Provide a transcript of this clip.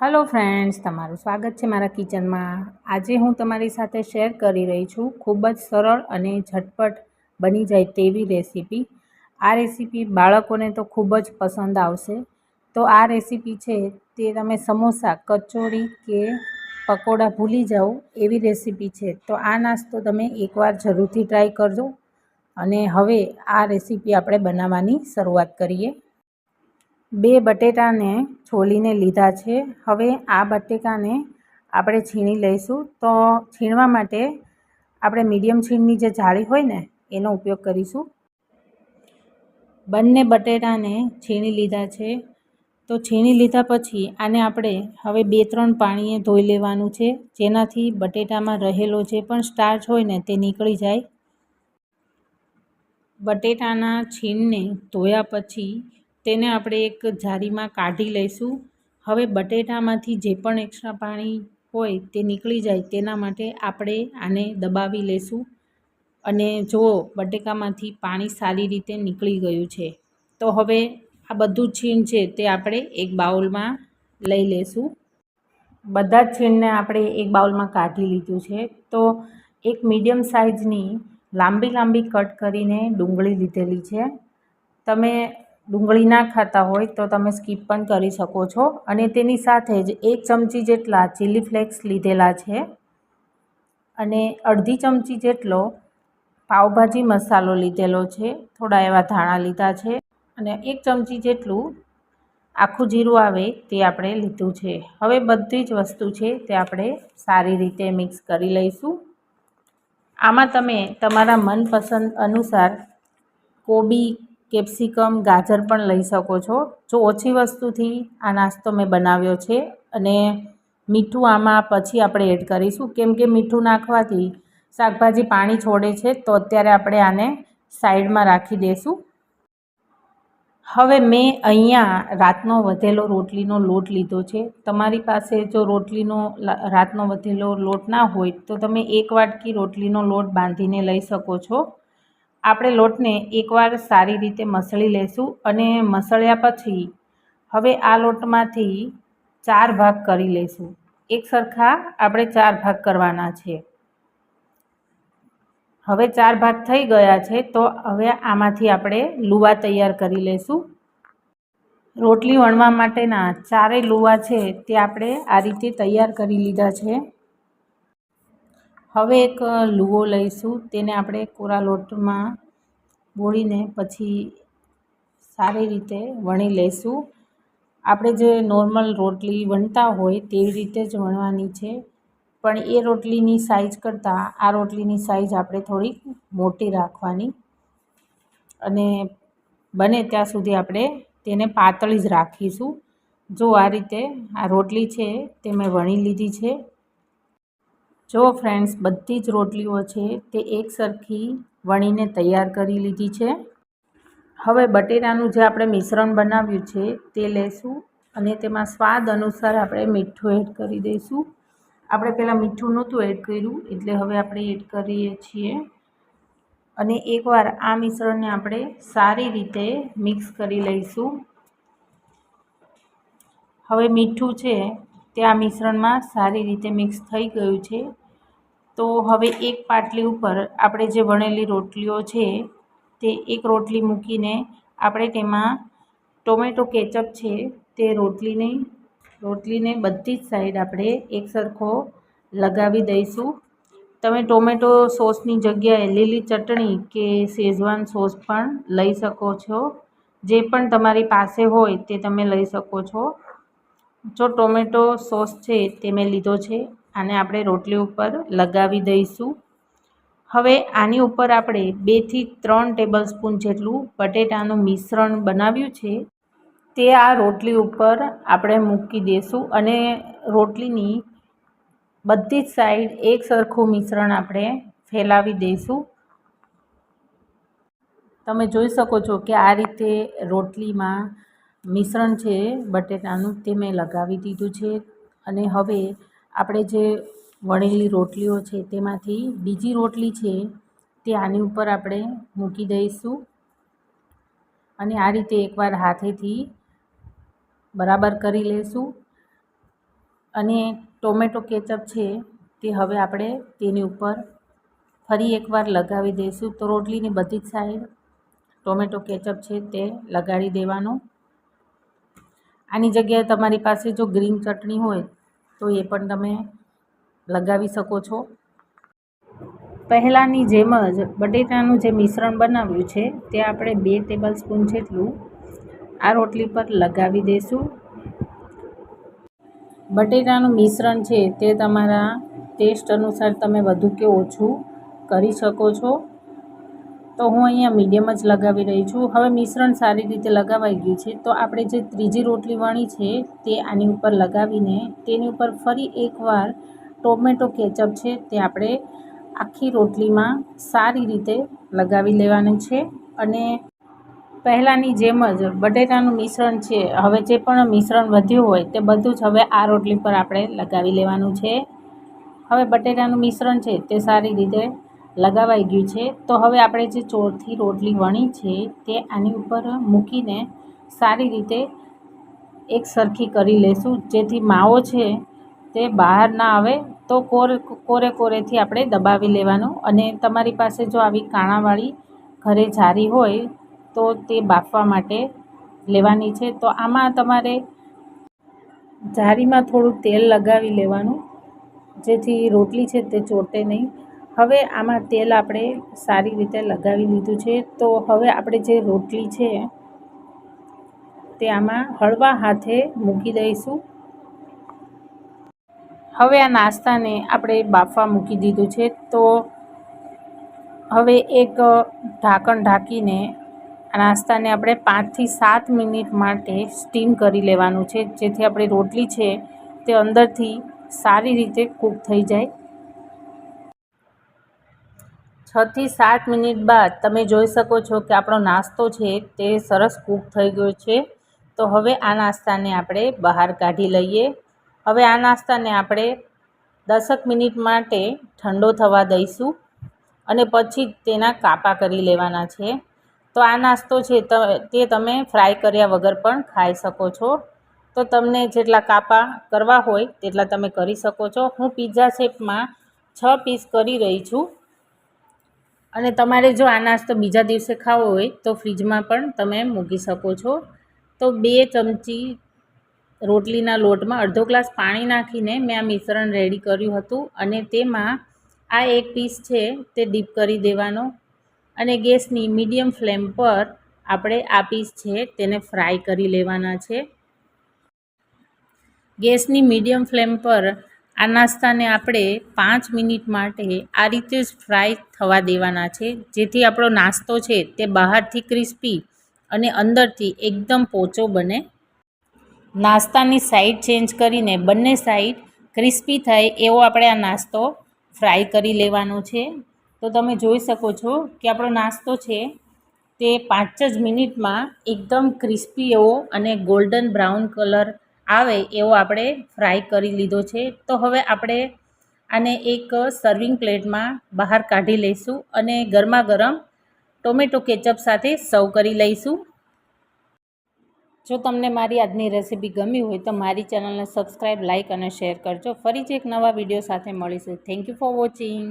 Hello friends તમારું સ્વાગત છે મારા કિચનમાં. આજે હું તમારી સાથે શેર કરી રહી છું, ખૂબ જ સરળ અને ઝટપટ બની જાય તેવી રેસીપી. આ રેસીપી બાળકોને તો ખૂબ જ પસંદ આવશે. તો આ રેસીપી છે તે તમે સમોસા, કચોરી કે પકોડા ભૂલી જાઓ એવી રેસીપી છે. તો આ નાસ્તો તમે એકવાર જરૂરથી ટ્રાય કરજો. અને હવે આ રેસીપી આપણે બનાવવાની શરૂઆત કરીએ. બે બટેટાને છોલીને લીધા છે. હવે આ બટેકાને આપણે છીણી લઈશું. તો છીણવા માટે આપણે મીડિયમ છીણની જે જાળી હોય ને, એનો ઉપયોગ કરીશું. બંને બટેટાને છીણી લીધા છે. તો છીણી લીધા પછી આને આપણે હવે બે ત્રણ પાણીએ ધોઈ લેવાનું છે, જેનાથી બટેટામાં રહેલો જે પણ સ્ટાર્ચ હોય ને, તે નીકળી જાય. બટેટાના છીણને ધોયા પછી તેને આપણે એક જારીમાં કાઢી લઈશું. હવે બટેટામાંથી જે પણ એક્સ્ટ્રા પાણી હોય તે નીકળી જાય તેના માટે આપણે આને દબાવી લઈશું. અને જુઓ બટેકામાંથી પાણી સારી રીતે નીકળી ગયું છે, તો હવે આ બધું છીણ છે તે આપણે એક બાઉલમાં લઈ લઈશું. બધા જ છીણને આપણે એક બાઉલમાં કાઢી લીધું છે. તો એક મીડિયમ સાઇઝની લાંબી લાંબી કટ કરીને ડુંગળી લીધેલી છે. તમે ડુંગળી ના ખાતા હોય તો તમે સ્કીપ પણ કરી શકો છો. અને તેની સાથે જ એક ચમચી જેટલા ચીલી ફ્લેક્સ લીધેલા છે. અને અડધી ચમચી જેટલો પાવભાજી મસાલો લીધેલો છે. થોડા એવા ધાણા લીધા છે. અને એક ચમચી જેટલું આખું જીરું આવે તે આપણે લીધું છે. હવે બધી જ વસ્તુ છે તે આપણે સારી રીતે મિક્સ કરી લઈશું. આમાં તમે તમારા મનપસંદ અનુસાર કોબી કેપ્સિકમ, ગાજર પણ લઈ શકો છો. જો ઓછી વસ્તુથી આ નાસ્તો મેં બનાવ્યો છે અને મીઠું આમાં પછી આપણે એડ કરીશું. કેમ કે મીઠું નાખવાથી શાકભાજી પાણી છોડે છે, તો અત્યારે આપણે આને સાઈડમાં રાખી દઈશું હવે મેં અહીંયા રાતનો વધેલો રોટલીનો લોટ લીધો છે. તમારી પાસે જો રોટલીનો રાતનો વધેલો લોટ ના હોય, તો તમે એક વાટકી રોટલીનો લોટ બાંધીને લઈ શકો છો. આપણે લોટને એકવાર સારી રીતે મસળી લઈશું અને મસળ્યા પછી હવે આ લોટમાંથી ચાર ભાગ કરી લઈશું એક સરખા આપણે ચાર ભાગ કરવાના છે. હવે ચાર ભાગ થઈ ગયા છે તો હવે આમાંથી આપણે લુવા તૈયાર કરી લઈશું રોટલી વણવા માટેના ચારેય લુવા છે તે આપણે આ રીતે તૈયાર કરી લીધા છે. હવે એક લુઓ લઈશું. તેને આપણે કોરા લોટમાં બોળીને પછી સારી રીતે વણી લઈશું આપણે જે નોર્મલ રોટલી વણતા હોય તેવી રીતે જ વણવાની છે. પણ એ રોટલીની સાઇઝ કરતાં આ રોટલીની સાઇઝ આપણે થોડીક મોટી રાખવાની. અને બને ત્યાં સુધી આપણે તેને પાતળી જ રાખીશું. જો આ રીતે આ રોટલી છે તે મેં વણી લીધી છે. જો ફ્રેન્ડ્સ, બધી જ રોટલીઓ છે તે એક સરખી વણીને તૈયાર કરી લીધી છે. હવે બટેટાનું જે આપણે મિશ્રણ બનાવ્યું છે તે લેશું અને તેમાં સ્વાદ અનુસાર આપણે મીઠું એડ કરી દઈશું. આપણે પહેલાં મીઠું નહોતું એડ કર્યું, એટલે હવે આપણે એડ કરીએ છીએ. અને એકવાર આ મિશ્રણને આપણે સારી રીતે મિક્સ કરી લઈશું. હવે મીઠું છે તે આ મિશ્રણમાં સારી રીતે મિક્સ થઈ ગયું છે. તો હવે એક પાટલી ઉપર આપણે જે વણેલી રોટલીઓ છે, તે એક રોટલી મૂકીને આપણે તેમાં ટોમેટો કેચઅપ છે, તે રોટલીને રોટલીને બધી જ સાઈડ આપણે એક સરખો લગાવી દઈશું. તમે ટોમેટો સોસની જગ્યાએ લીલી ચટણી કે શેઝવાન સોસ પણ લઈ શકો છો. જે પણ તમારી પાસે હોય તે તમે લઈ શકો છો. જો ટોમેટો સોસ છે તે મેં લીધો છે, આને આપણે રોટલી ઉપર લગાવી દઈશું. હવે આની ઉપર આપણે બેથી ત્રણ ટેબલ સ્પૂન જેટલું બટેટાનું મિશ્રણ બનાવ્યું છે, તે આ રોટલી ઉપર આપણે મૂકી દઈશું અને રોટલીની બધી જ સાઈડ એક સરખું મિશ્રણ આપણે ફેલાવી દઈશું. તમે જોઈ શકો છો કે આ રીતે રોટલીમાં મિશ્રણ છે, બટેટાનું તે મેં લગાવી દીધું છે. અને હવે આપણે જે વણેલી રોટલીઓ છે તેમાંથી બીજી રોટલી છે તે આની ઉપર આપણે મૂકી દઈશું. અને આ રીતે એકવાર હાથેથી બરાબર કરી લઈશું અને ટોમેટો કેચઅપ છે તે હવે આપણે તેની ઉપર ફરી એકવાર લગાવી દઈશું. તો રોટલીની બધી જ સાઈડ ટોમેટો કેચઅપ છે તે લગાડી દેવાનું. આની જગ્યાએ તમારી પાસે જો ગ્રીન ચટણી હોય, તો એ પણ તમે લગાવી શકો છો. પહેલાંની જેમ જ બટેટાનું જે મિશ્રણ બનાવ્યું છે, તે આપણે બે ટેબલ સ્પૂન જેટલું આ રોટલી પર લગાવી દઈશું બટેટાનું મિશ્રણ છે, તે તમારા ટેસ્ટ અનુસાર તમે વધુ કે ઓછું કરી શકો છો. તો હું અહીંયા મીડિયમ જ લગાવી રહી છું. હવે મિશ્રણ સારી રીતે લગાવાઈ ગયું છે. તો આપણે જે ત્રીજી રોટલી વણી છે તે આની ઉપર લગાવીને તેની ઉપર ફરી એકવાર ટોમેટો કેચઅપ છે તે આપણે આખી રોટલીમાં સારી રીતે લગાવી લેવાનું છે. અને પહેલાંની જેમ જ બટેટાનું મિશ્રણ છે, હવે જે પણ મિશ્રણ વધ્યું હોય તે બધું જ હવે આ રોટલી પર આપણે લગાવી લેવાનું છે. હવે બટેટાનું મિશ્રણ છે તે સારી રીતે લગાવાઈ ગયું છે. તો હવે આપણે જે ચોરથી રોટલી વણી છે તે આની ઉપર મૂકીને સારી રીતે એક સરખી કરી લેશું. જેથી માવો છે તે બહાર ના આવે તો કોર, કોરે કોરેથી આપણે દબાવી લેવાનું. અને તમારી પાસે જો આવી કાણાવાળી ઘરે જારી હોય તો તે બાફવા માટે લેવાની છે. તો આમાં તમારે જારીમાં થોડું તેલ લગાવી લેવાનું. જેથી રોટલી છે તે ચોટે નહીં હવે આમાં તેલ આપણે સારી રીતે લગાવી લીધું છે. તો હવે આપણે જે રોટલી છે, તે આમાં હળવા હાથે મૂકી દઈશું. હવે આ નાસ્તાને આપણે બાફવા મૂકી દીધું છે. તો હવે એક ઢાંકણ ઢાંકીને આ નાસ્તાને આપણે પાંચથી સાત મિનિટ માટે સ્ટીમ કરી લેવાનું છે. જેથી આપણી રોટલી છે, તે અંદરથી સારી રીતે કૂક થઈ જાય. છથી સાત મિનિટ બાદ તમે જોઈ શકો છો કે આપણો નાસ્તો છે તે સરસ કૂક થઈ ગયો છે. તો હવે આ નાસ્તાને આપણે બહાર કાઢી લઈએ. હવે આ નાસ્તાને આપણે દસક મિનિટ માટે ઠંડો થવા દઈશું અને પછી તેના કાપા કરી લેવાના છે. તો આ નાસ્તો છે તે તમે ફ્રાય કર્યા વગર પણ ખાઈ શકો છો. તો તમને જેટલા કાપા કરવા હોય તેટલા તમે કરી શકો છો. હું પીઝા શેપમાં છ પીસ કરી રહી છું. અને તમારે જો આ નાસ્તો બીજા દિવસે ખાવો હોય, તો ફ્રીજમાં પણ તમે મૂકી શકો છો. તો બે ચમચી રોટલીના લોટમાં અડધો ગ્લાસ પાણી નાખીને મેં આ મિશ્રણ રેડી કર્યું હતું અને તેમાં આ એક પીસ છે તે ડીપ કરી દેવાનો. અને ગેસની મીડિયમ ફ્લેમ પર આપણે આ પીસ છે તેને ફ્રાય કરી લેવાના છે. ગેસની મીડિયમ ફ્લેમ પર આ નાસ્તાને આપણે પાંચ મિનિટ માટે આ રીતે જ ફ્રાય થવા દેવાના છે. જેથી આપણો નાસ્તો છે તે બહારથી ક્રિસ્પી અને અંદરથી એકદમ પોચો બને. નાસ્તાની સાઈડ ચેન્જ કરીને બંને સાઈડ ક્રિસ્પી થાય એવો આપણે આ નાસ્તો ફ્રાય કરી લેવાનો છે. તો તમે જોઈ શકો છો કે આપણો નાસ્તો છે તે પાંચ જ મિનિટમાં એકદમ ક્રિસ્પી એવો અને ગોલ્ડન બ્રાઉન કલર આવે એવો આપણે ફ્રાય કરી લીધો છે. તો હવે આપણે આને એક સર્વિંગ પ્લેટમાં બહાર કાઢી લઈશું અને ગરમા ગરમ ટોમેટો કેચઅપ સાથે સર્વ કરી લઈશું. જો તમને મારી આજની રેસીપી ગમી હોય તો મારી ચેનલને સબસ્ક્રાઈબ લાઇક અને શેર કરજો. ફરીથી એક નવા વીડિયો સાથે મળીશું. Thank you for watching